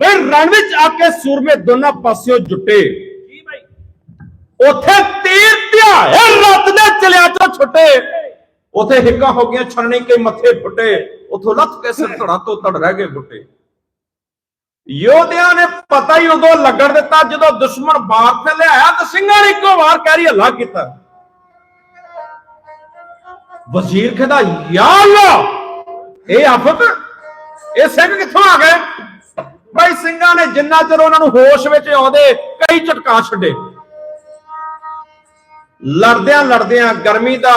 ਬਈ ਰਣ ਵਿੱਚ ਆ ਕੇ ਸੂਰਮੇ ਦੋਨਾਂ ਪਾਸਿਓਂ ਜੁੱਟੇ। ਜੀ ਭਾਈ ਉਥੇ ਤੀਰ ਧਿਆਏ ਰੱਤ ਦੇ ਚਲਿਆ ਚੋਂ ਛੁੱਟੇ। ਉਥੇ ਹਿੱਕਾਂ ਹੋ ਗਈਆਂ ਛਣਨੀ ਕੇ ਮੱਥੇ ਫੁੱਟੇ। ਉਥੋਂ ਲੱਥ ਕੇ ਸਿਰ ਧੜਾ ਤੋਂ ਧੜ ਰਹਿ ਗਏ ਬੁੱਟੇ ਯੋਧਿਆਂ ਨੇ ਪਤਾ ਹੀ ਉਦੋਂ ਲੱਗਣ ਦਿੱਤਾ ਜਦੋਂ ਦੁਸ਼ਮਣ ਬਾਹਰ ਤੇ ਲਿਆਇਆ ਤਾਂ ਸਿੰਘਾਂ ਨੇ ਇੱਕੋ ਵਾਰ ਕਹਿਰੀ ਹੱਲਾ ਕੀਤਾ। ਵਜ਼ੀਰ ਕਹਿੰਦਾ ਯਾ ਅੱਲਾ ਇਹ ਆਫਤ ਇਹ ਸਿੰਘ ਕਿੱਥੋਂ ਆ ਗਏ? ਭਾਈ ਸਿੰਘਾਂ ਨੇ ਜਿੰਨਾ ਚਿਰ ਉਹਨਾਂ ਨੂੰ ਹੋਸ਼ ਵਿੱਚ ਆਉਂਦੇ, ਕਈ ਝਟਕਾ ਛੱਡੇ। ਲੜਦਿਆਂ ਲੜਦਿਆਂ ਗਰਮੀ ਦਾ,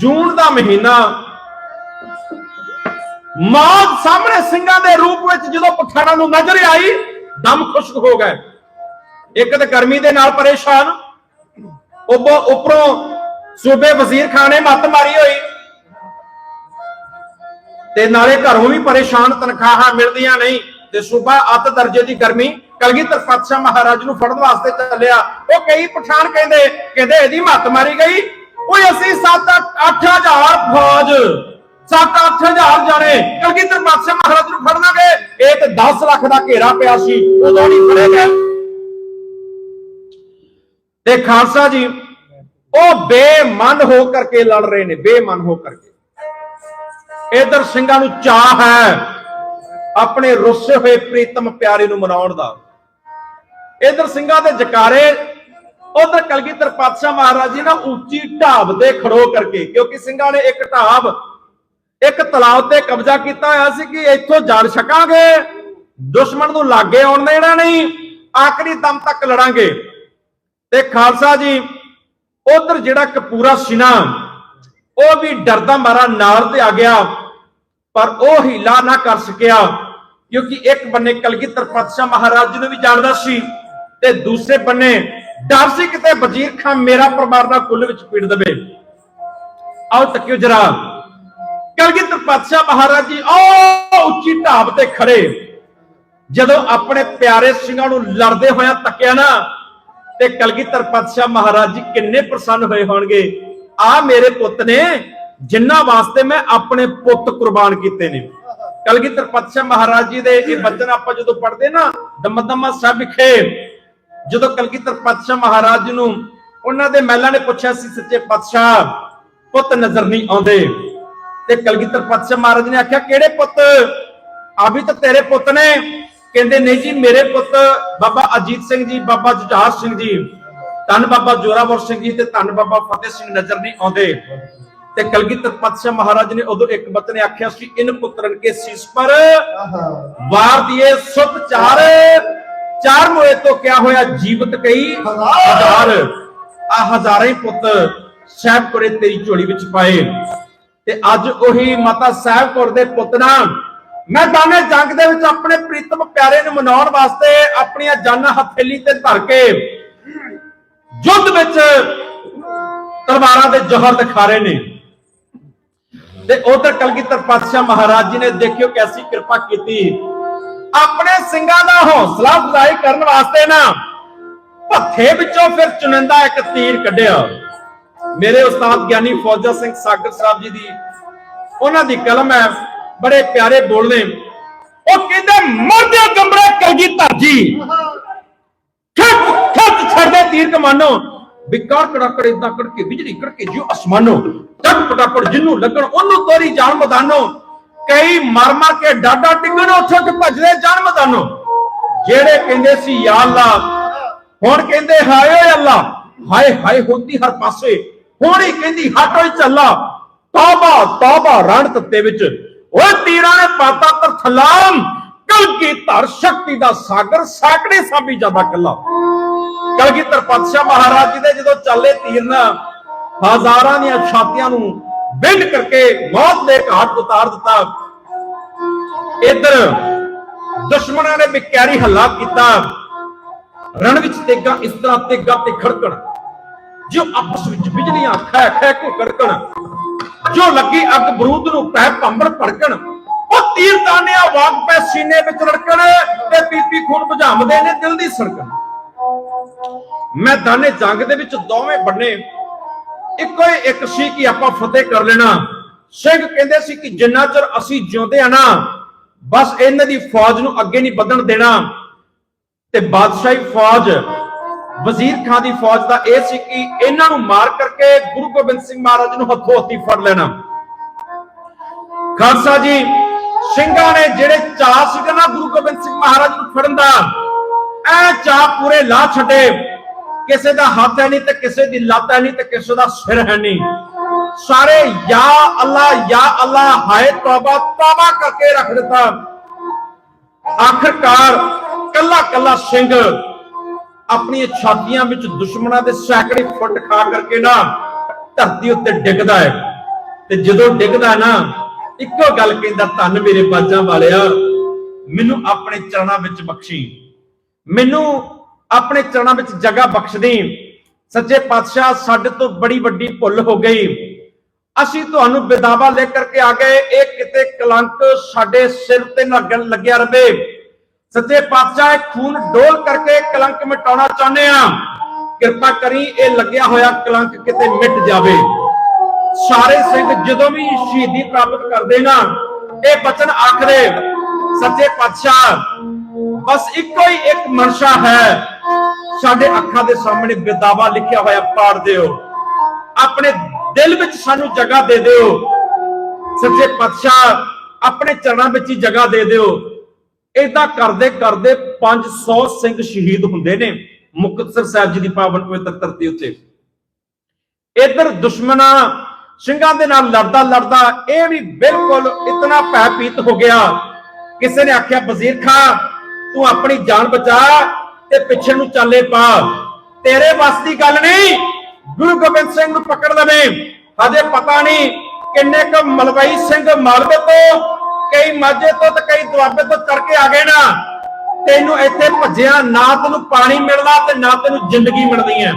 ਜੂਨ ਦਾ ਮਹੀਨਾ, ਮੌਤ ਸਾਹਮਣੇ ਸਿੰਘਾਂ ਦੇ ਰੂਪ ਵਿੱਚ ਜਦੋਂ ਪਠਾਣਾਂ ਨੂੰ ਨਜ਼ਰ ਆਈ, ਦਮ ਖੁਸ਼ਕ ਹੋ ਗਏ। ਇੱਕ ਤਾਂ ਗਰਮੀ ਦੇ ਨਾਲ ਪਰੇਸ਼ਾਨ, ਉੱਪਰੋਂ ਉੱਪਰੋਂ ਸੂਬੇ ਵਜ਼ੀਰ ਖਾਨ ਨੇ ਮੱਤ ਮਾਰੀ ਹੋਈ। ਤੇ ਨਾਲੇ ਘਰੋਂ ਵੀ ਪਰੇਸ਼ਾਨ ਤਨਖਾਹਾਂ ਮਿਲਦੀਆਂ ਨਹੀਂ ਤੇ ਸੂਬਾ ਅੱਤ ਦਰਜੇ ਦੀ ਗਰਮੀ ਕਲਗੀਧਰ ਪਾਤਸ਼ਾਹ ਮਹਾਰਾਜ ਨੂੰ ਫੜਨ ਵਾਸਤੇ ਚੱਲਿਆ। ਉਹ ਕਈ ਪਠਾਨ ਕਹਿੰਦੇ ਕਹਿੰਦੇ ਇਹਦੀ ਮੱਤ ਮਾਰੀ ਗਈ। ਓਏ ਅਸੀਂ 7 8000 ਫੌਜ 7-8000 ਜਾਣੇ ਕਲਗੀਧਰ ਪਾਤਸ਼ਾਹ ਮਹਾਰਾਜ ਨੂੰ ਫੜਨਾਗੇ ਇਹ ਤੇ 10 ਲੱਖ ਦਾ ਘੇਰਾ ਪਿਆ ਸੀ, ਉਦੋਂ ਨਹੀਂ ਫੜੇ ਗਏ ਤੇ ਖਾਲਸਾ ਜੀ, ਉਹ ਬੇਮਨ ਹੋ ਕਰਕੇ ਲੜ ਰਹੇ ਨੇ, ਬੇਮਨ ਹੋ ਕਰਕੇ। ਇਧਰ ਸਿੰਘਾਂ ਨੂੰ ਚਾਹ ਹੈ ਆਪਣੇ ਰੁੱਸੇ ਹੋਏ ਪ੍ਰੀਤਮ ਪਿਆਰੇ ਨੂੰ ਮਨਾਉਣ ਦਾ। ਇਧਰ ਸਿੰਘਾਂ ਦੇ ਜਕਾਰੇ, ਉਧਰ ਕਲਗੀਧਰ ਪਾਤਸ਼ਾਹ ਮਹਾਰਾਜ ਜੀ ਨਾ ਉੱਚੀ ਢਾਬ ਦੇ ਖੜੋ ਕਰਕੇ, ਕਿਉਂਕਿ ਸਿੰਘਾਂ ਨੇ ਇੱਕ ਢਾਬ, ਇੱਕ ਤਲਾਬ ਤੇ ਕਬਜ਼ਾ ਕੀਤਾ ਹੋਇਆ ਸੀ ਕਿ ਇੱਥੋਂ ਜੜ ਛਕਾਂਗੇ, ਦੁਸ਼ਮਣ ਨੂੰ ਲਾਗੇ ਆਉਣ ਦੇਣਾ ਨਹੀਂ, ਆਖਰੀ ਦਮ ਤੱਕ ਲੜਾਂਗੇ। ਤੇ ਖਾਲਸਾ ਜੀ, ਉਧਰ ਜਿਹੜਾ ਕਪੂਰਾ ਸਿਨਾ ਉਹ ਵੀ ਡਰਦਾ ਮਾਰਾ ਨਾਲ ਤੇ ਆ ਗਿਆ, ਪਰ ਉਹ ਹੀਲਾ ਨਾ ਕਰ ਸਕਿਆ, ਕਿਉਂਕਿ ਇੱਕ ਬੰਨੇ ਕਲਗੀਧਰ ਪਾਤਸ਼ਾਹ ਮਹਾਰਾਜ ਜੀ ਨੂੰ ਵੀ ਜਾਣਦਾ ਸੀ ਤੇ ਦੂਸਰੇ ਬੰਨੇ ਡਰ ਸੀ ਕਿਤੇ ਵਜ਼ੀਰ ਖਾਨ ਮੇਰਾ ਪਰਿਵਾਰ ਦਾ ਕੁੱਲ ਵਿੱਚ ਪੀੜ ਦਵੇ। ਆਓ ਤੱਕਿਓ ਜਰਾ, ਕਲਗੀਧਰ ਪਾਤਸ਼ਾਹ ਮਹਾਰਾਜ ਜੀ ਉਹ ਉੱਚੀ ਢਾਬ ਤੇ ਖੜੇ। ਜਦੋਂ ਆਪਣੇ ਪਿਆਰੇ ਸਿੰਘਾਂ ਨੂੰ ਲੜਦੇ ਹੋਇਆ ਤੱਕਿਆ ਨਾ, ਤੇ ਕਲਗੀਧਰ ਪਾਤਸ਼ਾਹ ਮਹਾਰਾਜ ਜੀ ਕਿੰਨੇ ਪ੍ਰਸੰਨ ਹੋਏ ਹੋਣਗੇ। ਆ ਮੇਰੇ ਪੁੱਤ ਨੇ ਜਿਨ੍ਹਾਂ ਵਾਸਤੇ ਮੈਂ ਆਪਣੇ ਪੁੱਤ ਕੁਰਬਾਨ ਕੀਤੇ ਨੇ। ਕਲਗੀਧਰ ਪਾਤਸ਼ਾਹ ਮਹਾਰਾਜ ਜੀ ਦੇ ਇਹ ਬਚਨ ਆਪਾਂ ਜਦੋਂ ਪੜ੍ਹਦੇ ਨਾ, ਦਮਦਮਾ ਸਾਹਿਬ ਵਿਖੇ ਜਦੋਂ ਕਲਗੀਧਰ ਪਾਤਸ਼ਾਹ ਮਹਾਰਾਜ ਜੀ ਨੂੰ ਉਹਨਾਂ ਦੇ ਮਹਿਲਾ ਨੇ ਪੁੱਛਿਆ ਸੀ, ਸੱਚੇ ਪਾਤਸ਼ਾਹ, ਪੁੱਤ ਨਜ਼ਰ ਨਹੀਂ ਆਉਂਦੇ। ਤੇ ਕਲਗੀਧਰ ਪਾਤਸ਼ਾਹ ਮਹਾਰਾਜ ਨੇ ਆਖਿਆ, ਕਿਹੜੇ ਪੁੱਤ? ਆ ਵੀ ਤਾਂ ਤੇਰੇ ਪੁੱਤ ਨੇ। ਕਹਿੰਦੇ, ਨਹੀਂ ਜੀ, ਮੇਰੇ ਪੁੱਤ ਬਾਬਾ ਅਜੀਤ ਸਿੰਘ ਜੀ, ਬਾਬਾ ਜੁਝਾਰ ਸਿੰਘ ਜੀ। ਧੰਨ ਬਾਬਾ ਜੋਰਾਵਰ ਸਿੰਘ ਜੀ ਤੇ ਧੰਨ ਬਾਬਾ ਫਤਿਹ ਸਿੰਘ ਨਜ਼ਰ ਨਹੀਂ ਆਉਂਦੇ। ਤੇ ਕਲਗੀਧਰ ਪਾਤਸ਼ਾਹ ਮਹਾਰਾਜ ਨੇ ਉਦੋਂ ਇੱਕ ਬਤ ਨੇ ਆਖਿਆ ਸੀ ਇਨ ਪੁੱਤਰਨ ਕੇ ਸੀਸ ਪਰ ਵਾਰ ਦੀਏ ਸੁਤ ਚਾਰ ਚਾਰ ਮੋਏ ਤੋਂ ਕਿਆ ਹੋਇਆ ਜੀਵਤ ਕਈ ਹਜ਼ਾਰ। ਆ ਹਜ਼ਾਰਾਂ ਹੀ ਪੁੱਤ ਸਾਹਿਬ ਕੋਰੇ ਤੇਰੀ ਝੋਲੀ ਵਿੱਚ ਪਾਏ। ਤੇ ਅੱਜ ਉਹੀ ਮਾਤਾ ਸਾਹਿਬ ਕੌਰ ਦੇ ਪੁੱਤ ਨਾਲ ਮੈਦਾਨੇ ਜੰਗ ਦੇ ਵਿੱਚ ਆਪਣੇ ਪ੍ਰੀਤਮ ਪਿਆਰੇ ਨੂੰ ਮਨਾਉਣ ਵਾਸਤੇ ਆਪਣੀਆਂ ਜਾਨਾਂ ਹਥੇਲੀ ਤੇ ਧਰ ਕੇ ਯੁੱਧ ਵਿੱਚ ਤਲਵਾਰਾਂ ਦੇ ਜ਼ੋਹਰ ਦਿਖਾ ਰਹੇ ਨੇ। ਤੇ ਉਧਰ ਕਲਗੀਧਰ ਪਾਤਸ਼ਾਹ ਮਹਾਰਾਜ ਜੀ ਨੇ ਦੇਖਿਓ ਕੈਸੀ ਕਿਰਪਾ ਕੀਤੀ। ਆਪਣੇ ਸਿੰਘਾਂ ਦਾ ਹੌਸਲਾ ਅਫਜ਼ਾਈ ਕਰਨ ਵਾਸਤੇ ਨਾ ਭੱਥੇ ਵਿੱਚੋਂ ਫਿਰ ਚੁਣਿੰਦਾ ਇੱਕ ਤੀਰ ਕੱਢਿਆ। ਮੇਰੇ ਉਸਤਾਦ ਗਿਆਨੀ ਫੌਜਾ ਸਿੰਘ ਸਾਗਰ ਸਾਹਿਬ ਜੀ ਦੀ ਉਹਨਾਂ ਦੀ ਕਲਮ ਹੈ, ਬੜੇ ਪਿਆਰੇ ਬੋਲਨੇ ਉਹ ਕਹਿੰਦੇ, ਮਰਦੇ ਗੰਬਰੇ ਕਲਗੀਧਰ ਜੀ। ਛੱਡਦੇ ਤੀਰ ਕਮਾਨੋ। ਵਿਕਾਰ ਕੜਕੜ ਇਦਾਂ ਕੜਕੇ, ਬਿਜਲੀ ਕੜਕੇ ਜਿਉ ਅਸਮਾਨੋ। ਟਕ ਪਟਾਪੜ ਜਿੰਨੂੰ ਲੱਗਣ, ਉਹਨੂੰ ਤੋਰੀ ਜਾਨ ਮਦਾਨੋ। ਕਈ ਮਰ ਮਰ ਕੇ ਡਾਡਾ ਟਿੰਗਣ ਉੱਥੇ ਉੱਠ ਭੱਜਦੇ ਜਾਨ ਮਦਾਨੋ। ਜਿਹੜੇ ਕਹਿੰਦੇ ਸੀ, ਯਾ ਅੱਲਾ ਹੁਣ ਕਹਿੰਦੇ, ਹਾਏ ਓਏ ਅੱਲਾ ਹਾਏ ਹਾਏ, ਹੁੰਦੀ ਹਰ ਪਾਸੇ। ਹੁਣ ਹੀ ਕਹਿੰਦੀ, ਹਟ ਓਏ ਚੱਲਾ। ਤੌਬਾ ਤੌਬਾ, ਰਣ ਤੱਤੇ ਵਿੱਚ। ਓਏ ਤੀਰਾਂ ਨੇ ਪਾਤਾ ਤਰਥਲਾਮ। ਕਲਗੀ ਧਰ ਸ਼ਕਤੀ ਦਾ ਸਾਗਰ, ਸਾਕੜੇ ਸਾਬੀ ਜ਼ਿਆਦਾ ਕੱਲਾ। ਕਲਗੀਧਰ ਪਾਤਸ਼ਾਹ ਮਹਾਰਾਜ ਜੀ ਦੇ ਜਦੋਂ ਚੱਲੇ ਤੀਰਨ ਹਜ਼ਾਰਾਂ ਦੀਆਂ ਛਾਤੀਆਂ ਨੂੰ ਬਿੰਡ ਕਰਕੇ ਮੌਤ ਦੇ ਘਾਟ ਉਤਾਰ ਦਿੱਤਾ। ਇਧਰ ਦੁਸ਼ਮਣਾਂ ਨੇ ਬਿਕੈਰੀ ਹੱਲਾ ਕੀਤਾ। ਰਣ ਵਿੱਚ ਤੇਗਾ, ਇਸ ਤਰ੍ਹਾਂ ਤੇਗਾ ਤੇ ਖੜਕਣ। ਜੋ ਆਪਸ ਵਿੱਚ ਬਿਜਲੀਆਂ ਖੈ ਖੈ ਕੇ ਗੜਕਣ ਜੋ ਲੱਗੀ ਅੱਗ ਬਰੂਦ ਨੂੰ ਪੈ ਪੰਬਰ ਭੜਕਣ। ਉਹ ਤੀਰ ਤਾਨਿਆ ਵਾਗ ਪੈ ਸੀਨੇ ਵਿੱਚ ਰੜਕਣ ਤੇ ਪੀਪੀ ਖੂਨ ਬੁਝਾਉਂਦੇ ਨੇ ਦਿਲ ਦੀ ਸੜਕਣ। ਮੈਦਾਨੇ ਜੰਗ ਦੇ ਵਿੱਚ ਦੋਵੇਂ ਬੰਨੇ। ਇੱਕੋ ਹੀ ਇੱਕ ਸੀ ਕਿ ਆਪਾਂ ਫਤਿਹ ਕਰ ਲੈਣਾ। ਸਿੰਘ ਕਹਿੰਦੇ ਸੀ ਕਿ ਜਿੰਨਾ ਚਿਰ ਅਸੀਂ ਜਿਉਂਦੇ ਆ ਨਾ, ਬਸ ਇਹਨਾਂ ਦੀ ਫੌਜ ਨੂੰ ਅੱਗੇ ਨਹੀਂ ਵਧਣ ਦੇਣਾ। ਤੇ ਬਾਦਸ਼ਾਹੀ ਫੌਜ, ਵਜ਼ੀਰ ਖਾਨ ਦੀ ਫੌਜ ਦਾ ਇਹ ਸੀ ਕਿ ਇਹਨਾਂ ਨੂੰ ਮਾਰ ਕਰਕੇ ਗੁਰੂ ਗੋਬਿੰਦ ਸਿੰਘ ਮਹਾਰਾਜ ਨੂੰ ਹੱਥੋਂ ਹੱਥੀ ਫੜ ਲੈਣਾ। ਖਾਲਸਾ ਜੀ, ਸਿੰਘਾਂ ਨੇ ਜਿਹੜੇ ਚਾਅ ਸੀਗਾ ਨਾ ਗੁਰੂ ਗੋਬਿੰਦ ਸਿੰਘ ਮਹਾਰਾਜ ਨੂੰ ਫੜਨ ਦਾ ਐ ਚਾ ਪੂਰੇ ਲਾ ਛੱਡੇ। ਕਿਸੇ ਦਾ ਹੱਥ ਹੈ ਨਹੀਂ ਤੇ ਕਿਸੇ ਦੀ ਲੱਤ ਹੈ ਨਹੀਂ ਤੇ ਕਿਸੇ ਦਾ ਸਿਰ ਹੈ ਨਹੀਂ। ਸਾਰੇ ਯਾ ਅੱਲਾ ਯਾ ਅੱਲਾ, ਹਾਏ ਤੌਬਾ ਤੌਬਾ ਕਰਕੇ ਰੱਖ ਦਿੱਤਾ। ਆਖਰਕਾਰ ਕੱਲਾ ਕੱਲਾ ਸਿੰਘ ਆਪਣੀਆਂ ਛਾਤੀਆਂ ਵਿੱਚ ਦੁਸ਼ਮਣਾਂ ਦੇ ਸੈਕੜੇ ਫੁੱਟ ਖਾ ਕਰਕੇ ਨਾ ਧਰਤੀ ਉੱਤੇ ਡਿੱਗਦਾ ਹੈ। ਤੇ ਜਦੋਂ ਡਿੱਗਦਾ ਨਾ, ਇੱਕੋ ਗੱਲ ਕਹਿੰਦਾ, ਧੰਨ ਮੇਰੇ ਬਾਜਾਂ ਵਾਲਿਆ, ਮੈਨੂੰ ਆਪਣੇ ਚਰਨਾਂ ਵਿੱਚ ਬਖਸ਼ੀ। ਮੈਨੂੰ ਆਪਣੇ ਚਰਨਾਂ ਵਿੱਚ ਜਗ੍ਹਾ ਬਖਸ਼ ਦੇ ਸੱਚੇ ਪਾਤਸ਼ਾਹ ਸਾਡੇ ਤੋਂ ਬੜੀ ਵੱਡੀ ਭੁੱਲ ਹੋ ਗਈ। ਅਸੀਂ ਤੁਹਾਨੂੰ ਬਿਦਾਵਾ ਲੈ ਕਰਕੇ ਆ ਗਏ। ਇਹ ਕਿਤੇ ਕਲੰਕ ਸਾਡੇ ਸਿਰ ਤੇ ਲੱਗਣ ਲੱਗਿਆ ਰਵੇ। ਸੱਚੇ ਪਾਤਸ਼ਾਹ, ਇਹ ਖੂਨ ਡੋਲ ਕਰਕੇ ਕਲੰਕ ਮਿਟਾਉਣਾ ਚਾਹੁੰਦੇ ਆ ਕਿਰਪਾ ਕਰੀ ਇਹ ਲੱਗਿਆ ਹੋਇਆ ਕਲੰਕ ਕਿਤੇ ਮਿਟ ਜਾਵੇ। ਸਾਰੇ ਸਿੰਘ ਜਦੋਂ ਵੀ ਸ਼ਹੀਦੀ ਪ੍ਰਾਪਤ ਕਰਦੇ ਨਾ, ਇਹ ਬਚਨ ਆਖਦੇ, ਸੱਚੇ ਪਾਤਸ਼ਾਹ ਬਸ ਇੱਕੋ ਹੀ ਇੱਕ ਮਨਸ਼ਾ ਹੈ। ਸਾਡੇ ਅੱਖਾਂ ਦੇ ਸਾਹਮਣੇ ਬਿਦਾਵਾ ਲਿਖਿਆ ਹੋਇਆ ਪਾੜ ਦਿਓ। ਆਪਣੇ ਦਿਲ ਵਿੱਚ ਸਾਨੂੰ ਜਗ੍ਹਾ ਦੇ ਦਿਓ। ਸੱਚੇ ਪਾਤਸ਼ਾਹ, ਆਪਣੇ ਚਰਨਾਂ ਵਿੱਚ ਹੀ ਜਗ੍ਹਾ ਦੇ ਦਿਓ। ਇਦਾਂ ਕਰਦੇ ਕਰਦੇ 500 ਸਿੰਘ ਸ਼ਹੀਦ ਹੁੰਦੇ ਨੇ ਮੁਕਤਸਰ ਸਾਹਿਬ ਜੀ ਦੀ ਪਾਵਨ ਪਵਿੱਤਰ ਧਰਤੀ ਉੱਤੇ। ਇਧਰ ਦੁਸ਼ਮਣਾ ਸਿੰਘਾਂ ਦੇ ਨਾਲ ਲੜਦਾ ਲੜਦਾ ਇਹ ਵੀ ਬਿਲਕੁਲ ਇਤਨਾ ਭੈਭੀਤ ਹੋ ਗਿਆ। ਕਿਸੇ ਨੇ ਆਖਿਆ, ਵਜ਼ੀਰ ਖਾਂ ਤੂੰ ਆਪਣੀ ਜਾਨ ਬਚਾ ਤੇ ਪਿੱਛੇ ਨੂੰ ਚਾਲੇ ਪਾ। ਤੇਰੇ ਵੱਸ ਦੀ ਗੱਲ ਨਹੀਂ, ਗੁਰੂ ਗੋਬਿੰਦ ਸਿੰਘ ਨੂੰ ਪਕੜ ਲਵੇ। ਹਜੇ ਪਤਾ ਨਹੀਂ ਕਿੰਨੇ ਕੁ ਮਲਵਈ ਸਿੰਘ ਮਾਲਵੇ ਤੋਂ, ਕਈ ਮਾਝੇ ਤੋਂ ਤੇ ਕਈ ਦੁਆਬੇ ਤੋਂ ਚੜ ਕੇ ਆ ਗਏ ਨਾ। ਤੈਨੂੰ ਇੱਥੇ ਭੱਜਿਆ, ਨਾ ਤੈਨੂੰ ਪਾਣੀ ਮਿਲਦਾ ਤੇ ਨਾ ਤੈਨੂੰ ਜ਼ਿੰਦਗੀ ਮਿਲਦੀ ਹੈ।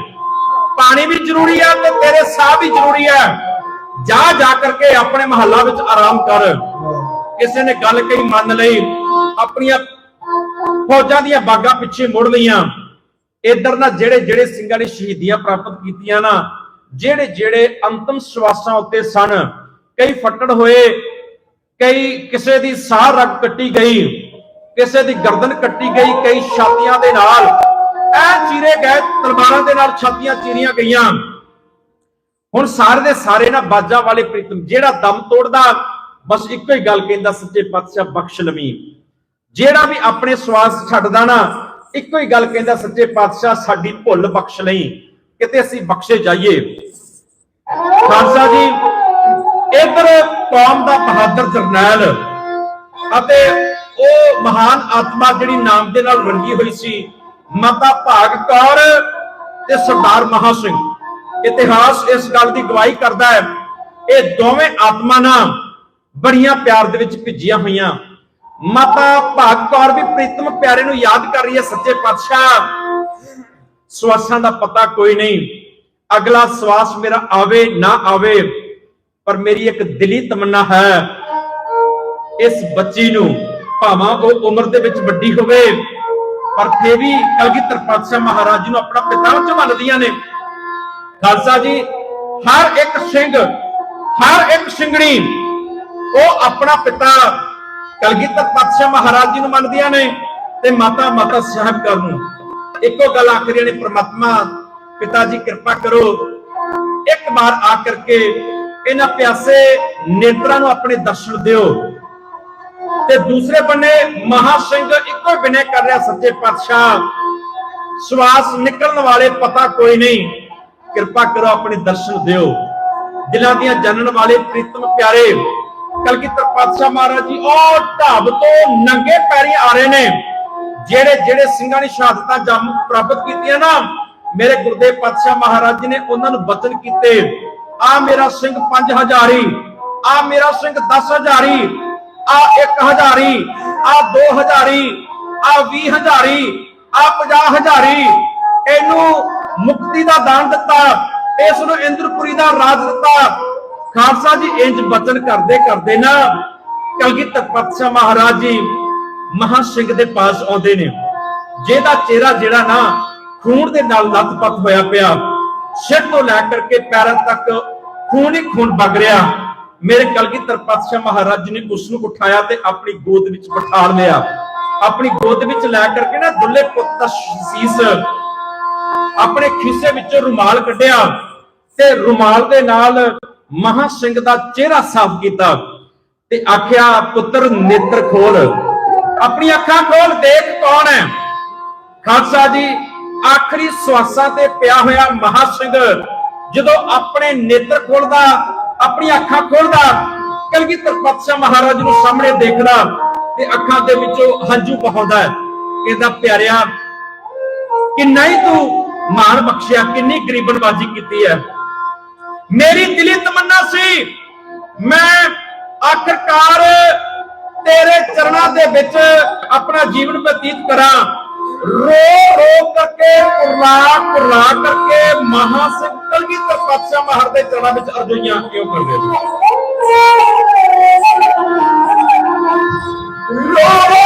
ਪਾਣੀ ਵੀ ਜ਼ਰੂਰੀ ਹੈ ਤੇ ਤੇਰੇ ਸਾਹ ਵੀ ਜ਼ਰੂਰੀ ਹੈ ਜਾ ਜਾ ਕਰਕੇ ਆਪਣੇ ਮਹੱਲਾ ਵਿੱਚ ਆਰਾਮ ਕਰ। ਕਿਸੇ ਨੇ ਗੱਲ ਕਹੀ ਮੰਨ ਲਈ, ਆਪਣੀਆਂ ਫੌਜਾਂ ਦੀਆਂ ਬਾਗਾਂ ਪਿੱਛੇ ਮੁੜ ਲਈਆਂ। ਇਧਰ ਨਾ ਜਿਹੜੇ ਜਿਹੜੇ ਸਿੰਘਾਂ ਨੇ ਸ਼ਹੀਦੀਆਂ ਪ੍ਰਾਪਤ ਕੀਤੀਆਂ ਨਾ, ਜਿਹੜੇ ਜਿਹੜੇ ਅੰਤਮ ਸਵਾਸਾਂ ਉੱਤੇ ਸਨ, ਕਈ ਫੱਟੜ ਹੋਏ, ਕਈ ਕਿਸੇ ਦੀ ਸਾਹ ਰੱਗ ਕੱਟੀ ਗਈ, ਕਿਸੇ ਦੀ ਗਰਦਨ ਕੱਟੀ ਗਈ, ਕਈ ਛਾਤੀਆਂ ਦੇ ਨਾਲ। ਐ ਚੀਰੇ ਗਏ, ਤਲਵਾਰਾਂ ਦੇ ਨਾਲ ਛਾਤੀਆਂ ਚੀਰੀਆਂ ਗਈਆਂ। ਹੁਣ ਸਾਰੇ ਦੇ ਸਾਰੇ ਨਾ ਬਾਜਾਂ ਵਾਲੇ ਪ੍ਰੀਤਮ, ਜਿਹੜਾ ਦਮ ਤੋੜਦਾ, ਬਸ ਇੱਕੋ ਹੀ ਗੱਲ ਕਹਿੰਦਾ, ਸੱਚੇ ਪਾਤਸ਼ਾਹ ਬਖਸ਼ ਲਮੀ ਜਿਹੜਾ ਵੀ ਆਪਣੇ ਸਵਾਸ ਛੱਡਦਾ ਨਾ, ਇੱਕੋ ਹੀ ਗੱਲ ਕਹਿੰਦਾ, ਸੱਚੇ ਪਾਤਸ਼ਾਹ, ਸਾਡੀ ਭੁੱਲ ਬਖਸ਼ ਲਈ। ਕਿਤੇ ਅਸੀਂ ਬਖਸ਼ੇ ਜਾਈਏ। ਖਾਲਸਾ ਜੀ, ਇਧਰ ਕੌਮ ਦਾ ਬਹਾਦਰ ਜਰਨੈਲ ਅਤੇ ਉਹ ਮਹਾਨ ਆਤਮਾ ਜਿਹੜੀ ਨਾਮ ਦੇ ਨਾਲ ਰੰਗੀ ਹੋਈ ਸੀ, ਮਾਤਾ ਭਾਗ ਕੌਰ ਤੇ ਸਰਦਾਰ ਮਹਾ ਸਿੰਘ। ਇਤਿਹਾਸ ਇਸ ਗੱਲ ਦੀ ਗਵਾਹੀ ਕਰਦਾ ਹੈ, ਇਹ ਦੋਵੇਂ ਆਤਮਾ ਨਾ ਬੜੀਆਂ ਪਿਆਰ ਦੇ ਵਿੱਚ ਭਿੱਜੀਆਂ ਹੋਈਆਂ। ਮਾਤਾ ਭਾਗ ਕੌਰ ਵੀ ਪ੍ਰੀਤਮ ਪਿਆਰੇ ਨੂੰ ਯਾਦ ਕਰ ਰਹੀ ਹੈ ਸੱਚੇ ਪਾਤਸ਼ਾਹ। ਸਵਾਸਾਂ ਦਾ ਪਤਾ ਕੋਈ ਨਹੀਂ। ਅਗਲਾ ਸਵਾਸ ਮੇਰਾ ਆਵੇ ਨਾ ਆਵੇ, ਪਰ ਮੇਰੀ ਇੱਕ ਦਿਲੀ ਤਮੰਨਾ ਹੈ। ਇਸ ਬੱਚੀ ਨੂੰ ਭਾਵਾਂ ਉਹ ਉਮਰ ਦੇ ਵਿੱਚ ਵੱਡੀ ਹੋਵੇ, ਪਰ ਫੇ ਵੀ ਕਲਗੀਧਰ ਪਾਤਸ਼ਾਹ ਮਹਾਰਾਜ ਜੀ ਨੂੰ ਆਪਣਾ ਪਿਤਾ ਚ ਮੰਨਦੀਆਂ ਨੇ। ਖਾਲਸਾ ਜੀ, ਹਰ ਇੱਕ ਸਿੰਘ, ਹਰ ਇੱਕ ਸਿੰਘਣੀ ਉਹ ਆਪਣਾ ਪਿਤਾ ਕਲਗੀਧਰ ਪਾਤਸ਼ਾਹ ਮਹਾਰਾਜ ਜੀ ਨੂੰ ਮੰਨਦੀਆਂ ਨੇ ਤੇ ਮਾਤਾ ਮਾਤਾ ਸਾਹਿਬ ਕਰ ਨੂੰ। ਇੱਕੋ ਗੱਲ ਆਖਰੀਆਂ ਨੇ, ਪ੍ਰਮਾਤਮਾ ਪਿਤਾ ਜੀ ਕਿਰਪਾ ਕਰੋ। ਇੱਕ ਵਾਰ ਆ ਕਰਕੇ ਇਹਨਾਂ ਪਿਆਸੇ ਨੇਤਰਾਂ ਨੂੰ ਆਪਣੇ ਦਰਸ਼ਨ ਦਿਓ। ਤੇ ਦੂਸਰੇ ਬੰਨੇ ਮਹਾ ਸਿੰਘ ਇੱਕੋ ਹੀ ਬਿਨੇ ਕਰ ਰਿਹਾ ਸੱਚੇ ਪਾਤਸ਼ਾਹ। ਸਵਾਸ ਨਿਕਲਣ ਵਾਲੇ ਪਤਾ ਕੋਈ ਨਹੀਂ। ਕਿਰਪਾ ਕਰੋ ਆਪਣੇ ਦਰਸ਼ਨ ਦਿਓ। ਦਿਲਾਂ ਦੀਆਂ ਜਾਣਨ ਵਾਲੇ ਪ੍ਰੀਤਮ ਪਿਆਰੇ ਕਲਗੀਧਰ ਪਾਤਸ਼ਾਹ ਮਹਾਰਾਜ ਜੀ, ਉਹ ਢਾਬ ਤੋਂ ਨੰਗੇ ਪੈਰੀ ਆ ਰਹੇ ਨੇ। ਜਿਹੜੇ ਜਿਹੜੇ ਸਿੰਘਾਂ ਨੇ ਸ਼ਹਾਦਤਾਂ ਜੰਮ ਪ੍ਰਾਪਤ ਕੀਤੀਆਂ ਨਾ, ਮੇਰੇ ਗੁਰਦੇਵ ਪਾਤਸ਼ਾਹ ਮਹਾਰਾਜ ਜੀ ਨੇ ਉਹਨਾਂ ਨੂੰ ਬਚਨ ਕੀਤੇ। ਆ ਮੇਰਾ ਸਿੰਘ 5000ਹੀ ਆ ਮੇਰਾ ਸਿੰਘ 10000ਹੀ ਆ 1000ਹੀ ਆ 2000ਹੀ ਆ 20000ਹੀ ਆ 50000ਹੀ ਇਹਨੂੰ ਮੁਕਤੀ ਦਾ ਦਾਨ ਦਿੱਤਾ, ਇਸ ਨੂੰ ਇੰਦਰਪੁਰੀ ਦਾ ਰਾਜ ਦਿੱਤਾ। ਖਾਲਸਾ ਜੀ ਇੰਜ ਬਚਨ ਕਰਦੇ ਕਰਦੇ ਨਾ ਕਲਗੀਧਰ ਪਾਤਸ਼ਾਹ ਮਹਾਰਾਜ ਜੀ ਮਹਾ ਸਿੰਘ ਦੇ ਪਾਸ ਆਉਂਦੇ ਨੇ। ਜਿਹਦਾ ਚਿਹਰਾ ਜਿਹੜਾ ਨਾ ਖੂਨ ਦੇ ਨਾਲ ਲੱਤਪੱਤ ਹੋਇਆ ਪਿਆ, ਸਿਰ ਤੋਂ ਲੈ ਕਰਕੇ ਪੈਰਾਂ ਤੱਕ ਖੂਨ ਹੀ ਖੂਨ ਵਗ ਰਿਹਾ, ਮੇਰੇ ਕਲਗੀਧਰ ਪਾਤਸ਼ਾਹ ਮਹਾਰਾਜ ਜੀ ਨੇ ਉਸ ਨੂੰ ਉਠਾਇਆ ਤੇ ਆਪਣੀ ਗੋਦ ਵਿੱਚ ਬਿਠਾ ਲਿਆ। ਆਪਣੀ ਗੋਦ ਵਿੱਚ ਲੈ ਕਰਕੇ ਨਾ ਦੁੱਲੇ ਪੁੱਤ ਦਾ ਸੀਸ ਆਪਣੇ ਖਿੱਸੇ ਵਿੱਚੋਂ ਰੁਮਾਲ ਕੱਢਿਆ ਤੇ ਰੁਮਾਲ ਦੇ ਨਾਲ ਮਹਾ ਸਿੰਘ ਦਾ ਚਿਹਰਾ ਸਾਫ਼ ਕੀਤਾ ਤੇ ਆਖਿਆ, ਪੁੱਤਰ, ਨੇਤਰ ਖੋਲ। ਆਪਣੀ ਅੱਖਾਂ ਖੋਲ, ਦੇਖ ਕੌਣ ਹੈ? ਖਾਲਸਾ ਜੀ, ਆਖਰੀ ਸਵਾਸਾਂ ਤੇ ਪਿਆ ਹੋਇਆ ਮਹਾ ਸਿੰਘ, ਜਦੋਂ ਆਪਣੇ ਨੇਤਰ ਖੋਲਦਾ, ਆਪਣੀ ਅੱਖਾਂ ਖੋਲਦਾ, ਕਲਗੀਧਰ ਪਾਤਸ਼ਾਹ ਮਹਾਰਾਜ ਨੂੰ ਸਾਹਮਣੇ ਦੇਖਦਾ ਤੇ ਅੱਖਾਂ ਦੇ ਵਿੱਚੋਂ ਹੰਝੂ ਬਹਾਉਂਦਾ ਹੈ। ਕਹਿੰਦਾ, ਪਿਆਰਿਆ, ਕਿੰਨਾ ਹੀ ਤੂੰ ਮਾਣ ਬਖਸ਼ਿਆ, ਕਿੰਨੀ ਗਰੀਬਨਬਾਜ਼ੀ ਕੀਤੀ ਹੈ। ਮੇਰੀ ਦਿਲੀ ਤਮੰਨਾ ਸੀ, ਮੈਂ ਆਖਰਕਾਰ ਤੇਰੇ ਚਰਨਾਂ ਦੇ ਵਿੱਚ ਆਪਣਾ ਜੀਵਨ ਬਤੀਤ ਕਰਾਂ। ਰੋ ਰੋ ਕਰਕੇ, ਕੁਰਲਾ ਕੁਰਲਾ ਕਰਕੇ ਮਹਾ ਸਿੰਘ ਕਲਗੀਧਰ ਪਾਤਸ਼ਾਹ ਮਹਾਰ ਦੇ ਚਰਨਾਂ ਵਿੱਚ ਅਰਜ਼ੋਈਆਂ ਕਿਉਂ ਕਰਦੇ ਨੇ ਰੋ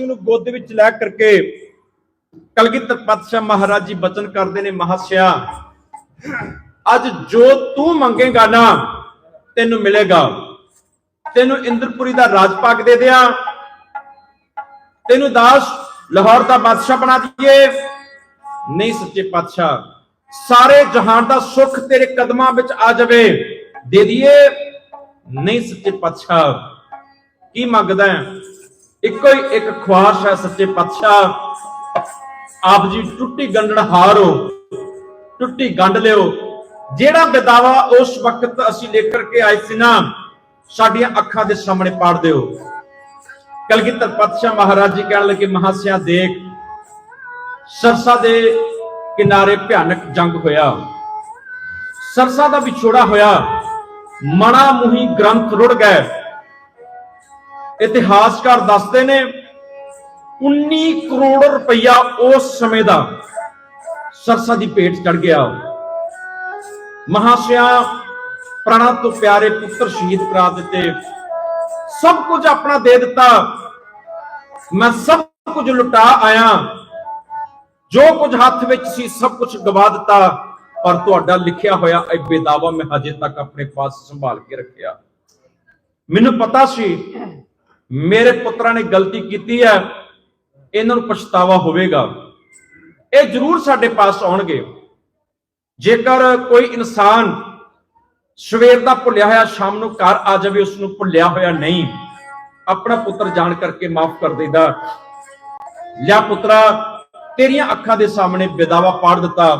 ਸਿੰਘ ਨੂੰ ਗੋਦ ਵਿੱਚ ਲੈ ਕਰਕੇ ਕਲਗੀਧਰ ਪਾਤਸ਼ਾਹ ਮਹਾਰਾਜ ਜੀ ਬਚਨ ਕਰਦੇ ਨੇ, ਮਹਾਸਿਆ, ਅੱਜ ਜੋ ਤੂੰ ਮੰਗੇਗਾ ਨਾ, ਤੈਨੂੰ ਮਿਲੇਗਾ। ਤੈਨੂੰ ਇੰਦਰਪੁਰੀ ਦਾ ਰਾਜ ਭਾਗ ਦੇ ਦਿਆਂ। ਤੈਨੂੰ ਦਾਸ ਲਾਹੌਰ ਦਾ ਬਾਦਸ਼ਾਹ ਬਣਾ ਦਈਏ। ਨਹੀਂ ਸੱਚੇ ਪਾਤਸ਼ਾਹ, ਸਾਰੇ ਜਹਾਨ ਦਾ ਸੁੱਖ ਤੇਰੇ ਕਦਮਾਂ ਵਿੱਚ ਆ ਜਾਵੇ। ਦੇ ਦਈਏ। ਨਹੀਂ ਸੱਚੇ ਪਾਤਸ਼ਾਹ, ਕੀ ਮੰਗਦਾ ਹੈ? ਇੱਕੋ ਹੀ ਇੱਕ ਖੁਆਰਸ਼ ਹੈ ਸੱਚੇ ਪਾਤਸ਼ਾਹ। ਆਪ ਜੀ ਟੁੱਟੀ ਗੰਢਣ ਹਾਰੋ, ਟੁੱਟੀ ਗੰਢ ਲਿਓ। ਜਿਹੜਾ ਬਿਦਾਵਾ ਉਸ ਵਕਤ ਅਸੀਂ ਲੈ ਕਰਕੇ ਆਏ ਸੀ ਨਾ, ਸਾਡੀਆਂ ਅੱਖਾਂ ਦੇ ਸਾਹਮਣੇ ਪਾੜ ਦਿਓ। ਕਲਗੀਧਰ ਪਾਤਸ਼ਾਹ ਮਹਾਰਾਜ ਜੀ ਕਹਿਣ ਲੱਗੇ, ਮਹਾਸਿਆ ਦੇਖ, ਸਰਸਾ ਦੇ ਕਿਨਾਰੇ ਭਿਆਨਕ ਜੰਗ ਹੋਇਆ। ਸਰਸਾ ਦਾ ਵਿਛੋੜਾ ਹੋਇਆ। ਮਣਾ ਮੁਹੀ ਗ੍ਰੰਥ ਰੁੜ ਗਏ। ਇਤਿਹਾਸਕਾਰ ਦੱਸਦੇ ਨੇ 19 ਕਰੋੜ ਰੁਪਇਆ ਉਸ ਸਮੇਂ ਦਾ ਸਰਸਾ ਦੀ ਪੇਟ ਚੜ ਗਿਆ। ਮਹਾਸਿਆ ਪ੍ਰਾਣਾ ਤੋਂ ਪਿਆਰੇ ਪੁੱਤਰ ਸ਼ਹੀਦ ਕਰਾ ਦਿੱਤੇ। ਸਭ ਕੁਝ ਆਪਣਾ ਦੇ ਦਿੱਤਾ। ਮੈਂ ਸਭ ਕੁਝ ਲੁਟਾ ਆਇਆ। ਜੋ ਕੁਝ ਹੱਥ ਵਿੱਚ ਸੀ, ਸਭ ਕੁਝ ਗਵਾ ਦਿੱਤਾ। ਪਰ ਤੁਹਾਡਾ ਲਿਖਿਆ ਹੋਇਆ ਇਹ ਬੇਦਾਵਾ ਮੈਂ ਹਜੇ ਤੱਕ ਆਪਣੇ ਪਾਸ ਸੰਭਾਲ ਕੇ ਰੱਖਿਆ। ਮੈਨੂੰ ਪਤਾ ਸੀ ਮੇਰੇ ਪੁੱਤਰਾਂ ਨੇ ਗਲਤੀ ਕੀਤੀ ਹੈ, ਇਹਨਾਂ ਨੂੰ ਪਛਤਾਵਾ ਹੋਵੇਗਾ। ਇਹ ਜ਼ਰੂਰ ਸਾਡੇ ਪਾਸ ਆਉਣਗੇ। ਜੇਕਰ ਕੋਈ ਇਨਸਾਨ ਸਵੇਰ ਦਾ ਭੁੱਲਿਆ ਹੋਇਆ, ਸ਼ਾਮ ਨੂੰ ਘਰ ਆ ਜਾਵੇ ਉਸ ਨੂੰ ਭੁੱਲਿਆ ਹੋਇਆ ਨਹੀਂ, ਆਪਣਾ ਪੁੱਤਰ ਜਾਣ ਕਰਕੇ ਮਾਫ ਕਰ ਦਿੰਦਾ ਲਿਆ ਪੁੱਤਰਾ, ਤੇਰੀਆਂ ਅੱਖਾਂ ਦੇ ਸਾਹਮਣੇ ਬਿਦਾਵਾ ਪਾੜ ਦਿੱਤਾ।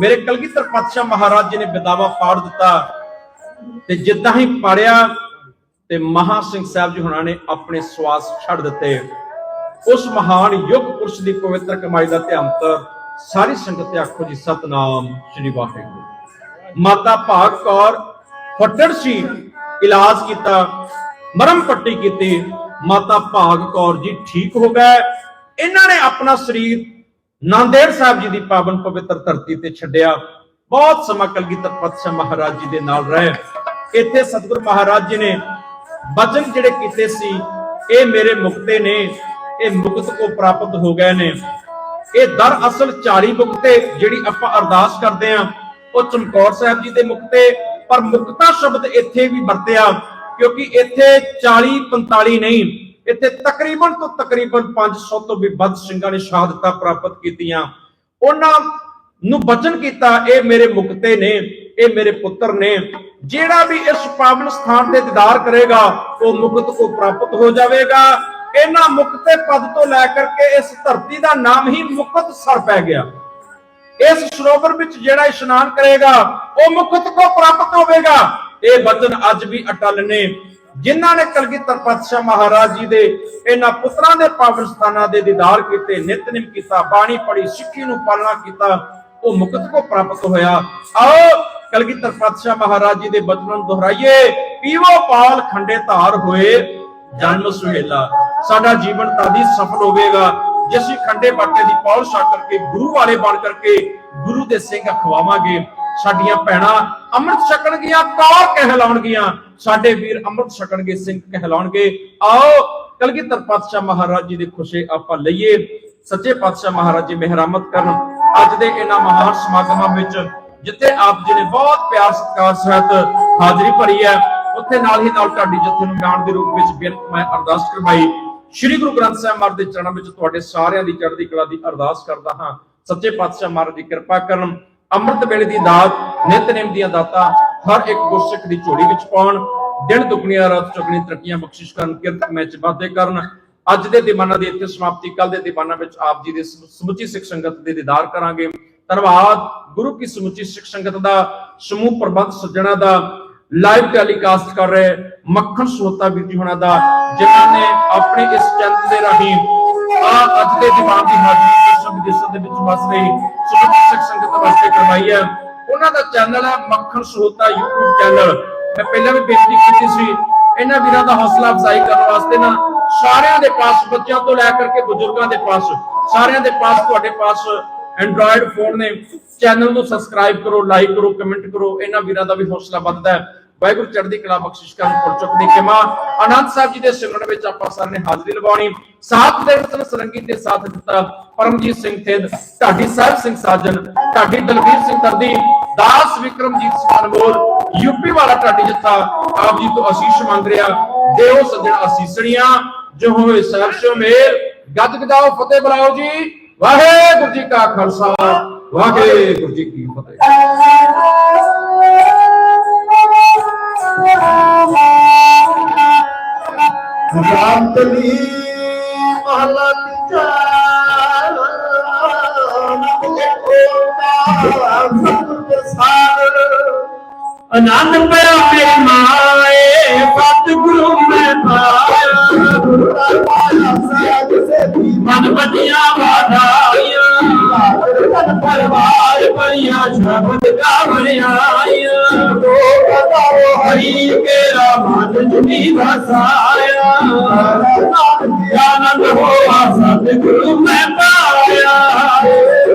ਮੇਰੇ ਕਲਗੀਧਰ ਪਾਤਸ਼ਾਹ ਮਹਾਰਾਜ ਜੀ ਨੇ ਬਿਦਾਵਾ ਪਾੜ ਦਿੱਤਾ। ਤੇ ਜਿੱਦਾਂ ਹੀ ਪਾੜਿਆ ਤੇ ਮਹਾ ਸਿੰਘ ਸਾਹਿਬ ਜੀ ਹੁਣਾਂ ਨੇ ਆਪਣੇ ਸਵਾਸ ਛੱਡ ਦਿੱਤੇ। ਉਸ ਮਹਾਨ ਯੁੱਗ ਪੁਰਸ਼ ਦੀ ਪਵਿੱਤਰ ਕਮਾਈ ਦਾ ਧਿਆਨ ਸਾਰੀ ਸੰਗਤ ਤੇ ਆਖੋ ਜੀ, ਸਤਨਾਮ ਸ੍ਰੀ ਵਾਹਿਗੁਰੂ। ਮਾਤਾ ਭਾਗ ਕੌਰ ਫੱਟੜ ਸੀ, ਇਲਾਜ ਕੀਤਾ, ਮਰਮ ਪੱਟੀ ਕੀਤੀ। ਮਾਤਾ ਭਾਗ ਕੌਰ ਜੀ ਠੀਕ ਹੋ ਗਏ। ਇਹਨਾਂ ਨੇ ਆਪਣਾ ਸਰੀਰ ਨਾਂਦੇੜ ਸਾਹਿਬ ਜੀ ਦੀ ਪਾਵਨ ਪਵਿੱਤਰ ਧਰਤੀ ਤੇ ਛੱਡਿਆ। ਬਹੁਤ ਸਮਾਂ ਕਲਗੀਧਰ ਪਾਤਸ਼ਾਹ ਮਹਾਰਾਜ ਜੀ ਦੇ ਨਾਲ ਰਹੇ। ਇੱਥੇ ਸਤਿਗੁਰ ਮਹਾਰਾਜ ਜੀ ਨੇ ਬਚਨ ਜਿਹੜੇ ਕੀਤੇ ਸੀ, ਇਹ ਮੇਰੇ ਮੁਕਤੇ ਨੇ, ਇਹ ਮੁਕਤ ਕੋ ਪ੍ਰਾਪਤ ਹੋ ਗਏ ਨੇ। ਇਹ ਦਰ ਅਸਲ 40 ਮੁਕਤੇ ਜਿਹੜੀ ਆਪਾਂ ਅਰਦਾਸ ਕਰਦੇ ਆ ਉਹ ਚਮਕੌਰ ਸਾਹਿਬ ਜੀ ਦੇ ਮੁਕਤੇ, ਪਰ ਮੁਕਤਾ ਸ਼ਬਦ ਇੱਥੇ ਵੀ ਵਰਤਿਆ, ਕਿਉਂਕਿ ਇੱਥੇ 40 45 ਨਹੀਂ, ਇੱਥੇ ਤਕਰੀਬਨ ਤੋਂ ਤਕਰੀਬਨ 500 ਤੋਂ ਵੀ ਵੱਧ ਸਿੰਘਾਂ ਨੇ ਸ਼ਹਾਦਤਾਂ ਪ੍ਰਾਪਤ ਕੀਤੀਆਂ। ਉਹਨਾਂ ਨੂੰ ਬਚਨ ਕੀਤਾ, ਇਹ ਮੇਰੇ ਮੁਕਤੇ ਨੇ, ਇਹ ਮੇਰੇ ਪੁੱਤਰ ਨੇ ਜਿਹੜਾ ਵੀ ਇਸ ਪਾਵਨ ਸਥਾਨ ਤੇ ਦੀਦਾਰ ਕਰੇਗਾ, ਉਹ ਮੁਕਤ ਕੋ ਪ੍ਰਾਪਤ ਹੋ ਜਾਵੇਗਾ। ਇਹਨਾਂ ਮੁਕਤੇ ਪਦ ਤੋਂ ਲੈ ਕਰਕੇ ਇਸ ਧਰਤੀ ਦਾ ਨਾਮ ਹੀ ਮੁਕਤ ਸਰ ਪੈ ਗਿਆ। ਇਸ ਸਰੋਵਰ ਵਿੱਚ ਜਿਹੜਾ ਇਸ਼ਨਾਨ ਕਰੇਗਾ, ਉਹ ਮੁਕਤ ਕੋ ਪ੍ਰਾਪਤ ਹੋਵੇਗਾ। ਇਹ ਬਚਨ ਅੱਜ ਵੀ ਅਟਲ ਨੇ। ਜਿਨ੍ਹਾਂ ਨੇ ਕਲਗੀਧਰ ਪਾਤਸ਼ਾਹ ਮਹਾਰਾਜ ਜੀ ਦੇ ਇਹਨਾਂ ਪੁੱਤਰਾਂ ਦੇ ਪਾਵਨ ਸਥਾਨਾਂ ਦੇ ਦੀਦਾਰ ਕੀਤੇ, ਨਿਤਨੇਮ ਕੀਤਾ, ਬਾਣੀ ਪੜੀ ਸਿੱਖੀ ਨੂੰ ਪਾਲਣਾ ਕੀਤਾ, ਉਹ ਮੁਕਤ ਕੋ ਪ੍ਰਾਪਤ ਹੋਇਆ। ਆਓ ਕਲਗੀਧਰ ਪਾਤਸ਼ਾਹ ਮਹਾਰਾਜ ਜੀ ਦੇ ਬਚਨਾਂ ਨੂੰ ਦੁਹਰਾਈਏ, ਪੀਵੋ ਪਾਲ ਖੰਡੇ ਧਾਰ ਹੋਏ ਜਨਮ ਸੁਹੇਲਾ। ਸਾਡਾ ਜੀਵਨ ਤਾਦੀ ਸਫਲ ਹੋਵੇਗਾ। ਜੇ ਅਸੀਂ ਖੰਡੇ ਬਾਟੇ ਦੀ ਪੌਲ ਛਕ ਕਰਕੇ ਗੁਰੂ ਵਾਲੇ ਬਣ ਕਰਕੇ ਗੁਰੂ ਦੇ ਸਿੰਘ ਖਵਾਵਾਂਗੇ ਸਾਡੀਆਂ ਭੈਣਾਂ ਅੰਮ੍ਰਿਤ ਛਕਣਗੀਆਂ ਕੌਰ ਕਹਿਲਾਉਣਗੀਆਂ। ਸਾਡੇ ਵੀਰ ਅੰਮ੍ਰਿਤ ਛਕਣਗੇ, ਸਿੰਘ ਕਹਿਲਾਉਣਗੇ। ਆਓ, ਕਲਗੀਧਰ ਪਾਤਸ਼ਾਹ ਮਹਾਰਾਜ ਜੀ ਦੇ ਖੁਸ਼ੇ ਆਪਾਂ ਲਈਏ। ਸੱਚੇ ਪਾਤਸ਼ਾਹ ਮਹਾਰਾਜ ਜੀ ਮਿਹਰਮਤ ਕਰਨ। ਅੱਜ ਦੇ ਇਹਨਾਂ ਮਹਾਨ ਸਮਾਗਮਾਂ ਵਿੱਚ ਜਿੱਥੇ ਆਪ ਜੀ ਨੇ ਬਹੁਤ ਪਿਆਰ, ਸਤਿਕਾਰ, ਸਹਿਤ ਹਾਜ਼ਰੀ ਭਰੀ ਹੈ, ਉੱਥੇ ਨਾਲ ਹੀ ਨਾਲ ਤੁਹਾਡੀ ਜਥੇ ਨੂੰ ਗਿਆਨ ਦੇ ਰੂਪ ਵਿੱਚ ਬੇਨਤ ਮੈਂ ਅਰਦਾਸ ਕਰਵਾਈ। ਸ੍ਰੀ ਗੁਰੂ ਗ੍ਰੰਥ ਸਾਹਿਬ ਮਹਾਰਾਜ ਦੇ ਚਰਨਾਂ ਵਿੱਚ ਤੁਹਾਡੇ ਸਾਰਿਆਂ ਦੀ ਚੜ੍ਹਦੀ ਕਲਾ ਦੀ ਅਰਦਾਸ ਕਰਦਾ ਹਾਂ। ਸੱਚੇ ਪਾਤਸ਼ਾਹ ਮਹਾਰਾਜ ਦੀ ਕਿਰਪਾ ਕਰਨ, ਅੰਮ੍ਰਿਤ ਵੇਲੇ ਦੀ ਦਾਤ ਨਿਤਨੇਮ ਦੀਆਂ ਦਾਤਾਂ, ਹਰ ਇੱਕ ਗੁਰਸਿੱਖ ਦੀ ਝੋਲੀ ਵਿੱਚ ਪਾਉਣ, ਦਿਨ ਦੁਗਣੀਆਂ, ਰਾਤ ਚੁਗਣੀ ਤਰੱਕੀਆਂ ਬਖਸ਼ਿਸ਼ ਕਰਨ, ਕਿਰਤ ਵਿੱਚ ਵਾਧੇ ਕਰਨ। ਅੱਜ ਦੇ ਦੀਵਾਨਾਂ ਦੀ ਇੱਥੇ ਸਮਾਪਤੀ ਕੱਲ ਦੇ ਦੀਵਾਨਾਂ ਵਿੱਚ ਆਪ ਜੀ ਦੇ ਸਮੁੱਚੀ ਸਿੱਖ ਸੰਗਤ ਦੇ ਦੀਦਾਰ ਕਰਾਂਗੇ। ਧੰਨਵਾਦ। ਗੁਰੂ ਕੀ ਸਮੁੱਚੀ ਸਿੱਖ ਸੰਗਤ ਦਾ ਸਮੂਹ ਪ੍ਰਬੰਧ ਸੱਜਣਾ ਦਾ ਲਾਈਵ ਟੈਲੀਕਾਸਟ ਕਰ ਰਹੇ ਮੱਖਣ ਸੋਤਾ ਵੀਰ ਜੀ ਹੁਣਾਂ ਦਾ, ਜਿਨ੍ਹਾਂ ਨੇ ਆਪਣੇ ਇਸ ਚੈਨਲ ਦੇ ਰਾਹੀਂ ਆ ਅੱਜ ਦੇ ਦੀਵਾਨ ਦੀ ਹਾਜ਼ਰੀ ਦੇਸ਼ਾਂ ਵਿਦੇਸ਼ਾਂ ਦੇ ਵਿੱਚ ਵਸ ਰਹੀ, ਸਮੁੱਚੀ ਸਿੱਖ ਸੰਗਤ ਵਾਸਤੇ ਕਰਵਾਈ ਹੈ। ਉਹਨਾਂ ਦਾ ਚੈਨਲ ਹੈ ਮੱਖਣ ਸੋਤਾ YouTube ਚੈਨਲ ਮੈਂ ਪਹਿਲਾਂ ਵੀ ਬੇਨਤੀ ਕੀਤੀ ਸੀ, ਇਹਨਾਂ ਵੀਰਾਂ ਦਾ ਹੌਸਲਾ ਅਫਜ਼ਾਈ ਕਰਨ ਵਾਸਤੇ ਨਾ, ਸਾਰਿਆਂ ਦੇ ਪਾਸ ਬੱਚਿਆਂ ਤੋਂ ਲੈ ਕਰਕੇ ਬਜ਼ੁਰਗਾਂ ਦੇ ਪਾਸ, ਸਾਰਿਆਂ ਦੇ ਪਾਸ, ਤੁਹਾਡੇ ਪਾਸ ਐਂਡਰੋਇਡ ਫੋਨ ਨੇ ਚੈਨਲ ਨੂੰ ਸਬਸਕ੍ਰਾਈਬ ਕਰੋ ਲਾਈਕ ਕਰੋ ਕਮੈਂਟ ਕਰੋ। ਇਹਨਾਂ ਵੀਰਾਂ ਦਾ ਵੀ ਹੌਸਲਾ ਵੱਧਦਾ ਹੈ। ਵਾਹਿਗੁਰੂ ਚੜ੍ਹਦੀ ਕਲਾ ਬਖਸ਼ਿਸ਼ ਕਰਨ ਪੁਰ ਚੁੱਕਦੀ ਕਿਮਾ ਅਨੰਦ ਸਾਹਿਬ ਜੀ ਦੇ ਸਿਮਰਨ ਵਿੱਚ ਆਪਾਂ ਸਾਰਿਆਂ ਨੇ ਹਾਜ਼ਰੀ ਲਵਾਉਣੀ। ਸਾਥ ਦੇ ਵਤਨ ਸਰੰਗੀ ਤੇ ਸਾਥ ਦਿੱਤਾ ਪਰਮਜੀਤ ਸਿੰਘ ਥਿੰਦ, ਢਾਡੀ ਸਾਹਿਬ ਸਿੰਘ ਸਾਜਨ, ਢਾਡੀ ਦਲਵੀਰ ਸਿੰਘ ਤਰਦੀ ਦਾਸ ਵਿਕਰਮਜੀਤ ਸਮਾਨਮੋਲ ਯੂਪੀ ਵਾਲਾ ਢਾਡੀ ਜੱਥਾ, ਆਪ ਜੀ ਤੋਂ ਅਸੀਸ ਮੰਗ ਰਿਹਾ, ਦੇਓ ਸੱਜਣ ਅਸੀਸਣੀਆਂ, ਜੋ ਹੋਵੇ ਸਰਸ਼ੋ ਮੇਲ। ਗੱਜ ਗਜਾਓ ਫਤਿਹ ਬੁਲਾਓ ਜੀ। ਵਾਹਿਗੁਰੂ ਜੀ ਕਾ ਖਾਲਸਾ ਵਾਹਿਗੁਰੂ ਜੀ ਕੀ ਫਤਿਹ ਰਾਤਲੀ ਮਹਲਾ ਤੀਜਾ ਆਨੰਦ ਪਿਆ ਮੇਰੀ ਮਾਏ, ਸਤਿਗੁਰੂ ਮੈਂ ਪਾਇਆ। ਮਨ ਬਦੀਆਂ ਵਾਧਾਈਆਂ ਪਰਵਾਰ ਪਈਆਂ ਸ਼ਬਦ ਗਾਵਰਿਆਈਆਂ ਹਰੀ ਕੇਰਾ ਮਨ ਜੁਨੀ ਵਸਾਇਆ। ਆਨੰਦ ਹੋਆ, ਸਤਿਗੁਰੂ ਮੈਂ ਪਾਇਆ।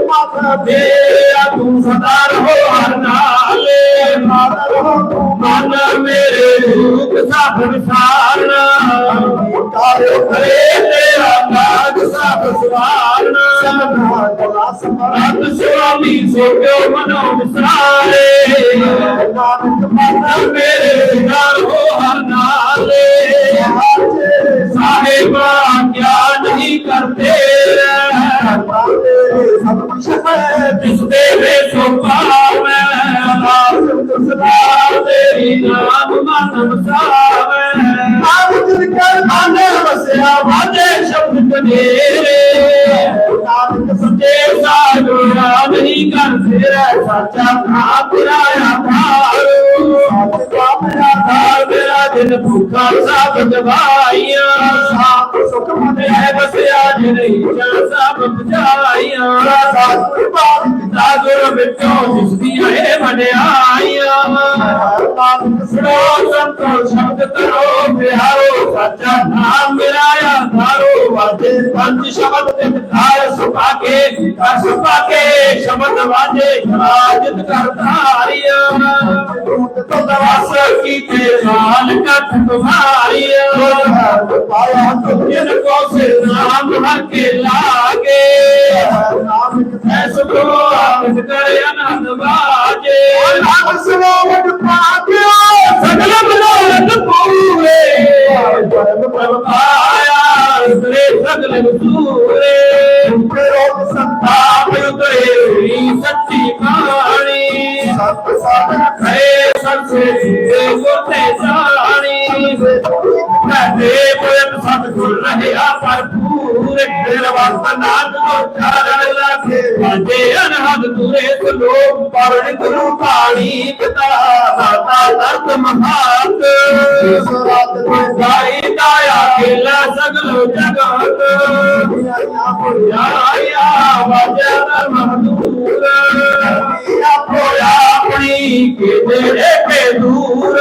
ਮੇਰਾ ਤੂੰ ਸਦਾ ਰਹੋ ਹਰ ਨਾਲੇ ਮਨ ਮੇਰੇ ਰੂਪ ਸਭ ਵਿਸਾਰਨਾ। ਹਰੇ ਤੇਰਾ ਨਾਗ ਸਭ ਸਵਾਰਨਾ। ਸਤ ਸੁਆਮੀ ਸੋਗਿਓ ਮਨੋ ਵਿਸਰਾਲੇ ਮਨ ਮੇਰੇ ਸਿਰ ਹੋ ਹਰ ਨਾਲੇ। ਸਾਹਿਬਾ ਕਿਆ ਨਹੀਂ ਕਰਦੇ ਜਿਸ ਦੇ ਵੇ ਸੋ ਪਾਵੈ ਸਦਾ ਤੇਰੀ ਨਾਮ ਮਨ ਵਸਾਵੈ ਆਪ ਜਿਨ ਕਰ ਮਨ ਵਸਿਆ ਵਾਜੇ ਸ਼ਬਦ ਕਨੇਰੇ। ਸੱਚੇ ਸਾਗੁਰਾ ਨਹੀਂ ਕਰ ਤੇਰਾ ਸਾਚਾ ਭਰਾ ਤੇਰਾ ਆਧਾਰ ਮੇਰਾ ਧਾਰ ਮੇਰਾ ਦਿਨ ਭੁੱਖਾ ਸਭ ਦਵਾਈਆਂ ਸਾਪ ਸੁਖ ਮਨ ਹੈ, ਵਸਿਆ ਜਿਨੀ ਸਭ ਬੁਝਾਈਆਂ। ਸਾਗੁਰ ਵਿੱਚੋਂ ਜਿਸਦੀ ਹੈ ਮਨਿਆਈਆਂ। ਸੁਣੋ ਸੰਤੋ ਸ਼ਬਦ ਕਰੋ ਬਿਹਾਰੋ, ਸੱਚਾ ਨਾਮ ਮੇਰਾ ਆਧਾਰੋ ਵਾਜੇ ਪੰਜ ਸ਼ਬਦ ਤੇ ਮਿਠਾਰ ਸੁਪਾ ਕੇ ਕਰ ਸੁਪਾ ਕੇ ਸ਼ਬਦ ਵਾਜੇ ਰਾਜਤ ਕਰਤਾਰੀਆਂ ਰਸ ਕੀਤੇ ਨਾਲ ਕਥ ਤੁਮਾਰੀਆਂ ਜਿਨ ਕੋ ਸਿਰ ਨਾਮ ਹਰ ਕੇ ਲਾਗੇ। ਐਸ ਕੋ ਆਮਦ ਕਰ ਆਨੰਦ ਵਾਜੇ। ਨਾਮ ਸਰੋਵਰ ਪਾਪਿਓ ਸਗਲ ਮਨੋਰਥ ਪੂਰੇ। ਪਰਮ ਆਇਆ ਇਸਰੇ ਸੱਚੀ ਬਾਣੀ। ਸਤ ਗੁਰਤੇ ਜਾਣੀ ਕਹਦੇ ਪੁਰਖ ਸਤਿਗੁਰ ਰਹਿਆ ਭਰਪੂਰ ਦਿਲ ਵਸਤ ਨਾਮ ਕੋ ਚਰਨ ਲਾਗੇ। ਵਾਜੇ ਅਨਹਦ ਤੁਰੇ ਸਲੋਕ ਪਰਣ ਗੁਰੂ ਪਾਣੀ ਪਿਤਾ ਦਾਤਾ ਦਰਦ ਮਹਾਤ ਗਾਈ ਦਾਇਆ ਖੇਲਾ ਸਗਲੋ ਜਗਤ। ਆਇਆ ਵਾਜਾ ਮਹਦੂਰ। ਆਪੋਇਆ ਆਪਣੀ ਕੇ ਜਿਹੜੇ ਕੇ ਦੂਰ।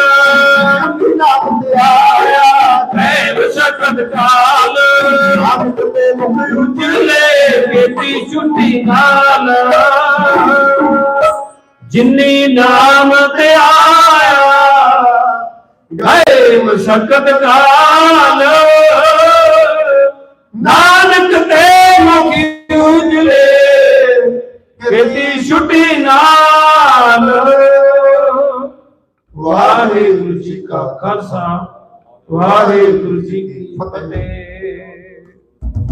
ਸਕਤ ਕਾਲ ਤੇ ਮੁਖ ਉਜਲੇ ਕੀਤੀ ਛੁੱਟੀ ਨਾਲ। ਜਿਨੀ ਨਾਮ ਤੇ ਆਇਆ ਗਏ ਮਸ਼ਕਤ ਕਾਲ। ਨਾਨਕ ਤੇ ਮੁਖ ਉਜਲੇ ਕੀਤੀ ਛੁੱਟੀ ਨਾਲ। ਵਾਹਿਗੁਰੂ ਜੀ ਕਾ ਖਾਲਸਾ। ਵਾਹਿਗੁਰੂ ਜੀ ਕੀ ਫਤਿਹ।